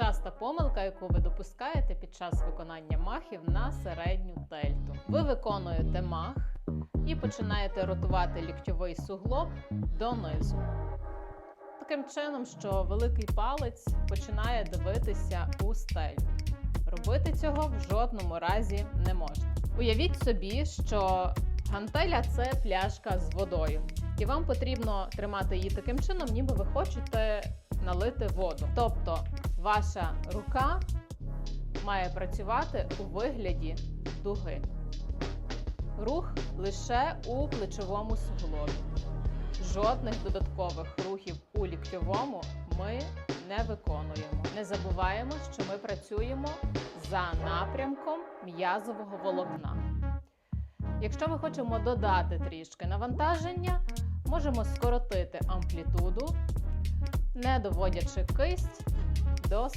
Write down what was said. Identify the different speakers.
Speaker 1: Часта помилка, яку ви допускаєте під час виконання махів на середню дельту. Ви виконуєте мах і починаєте ротувати ліктьовий суглоб донизу. Таким чином, що великий палець починає дивитися у стелю. Робити цього в жодному разі не можна. Уявіть собі, що гантеля це пляшка з водою, і вам потрібно тримати її таким чином, ніби ви хочете налити воду. Тобто ваша рука має працювати у вигляді дуги. Рух лише у плечовому суглобі. Жодних додаткових рухів у ліктьовому ми не виконуємо. Не забуваємо, що ми працюємо за напрямком м'язового волокна. Якщо ми хочемо додати трішки навантаження, можемо скоротити амплітуду, не доводячи кисть до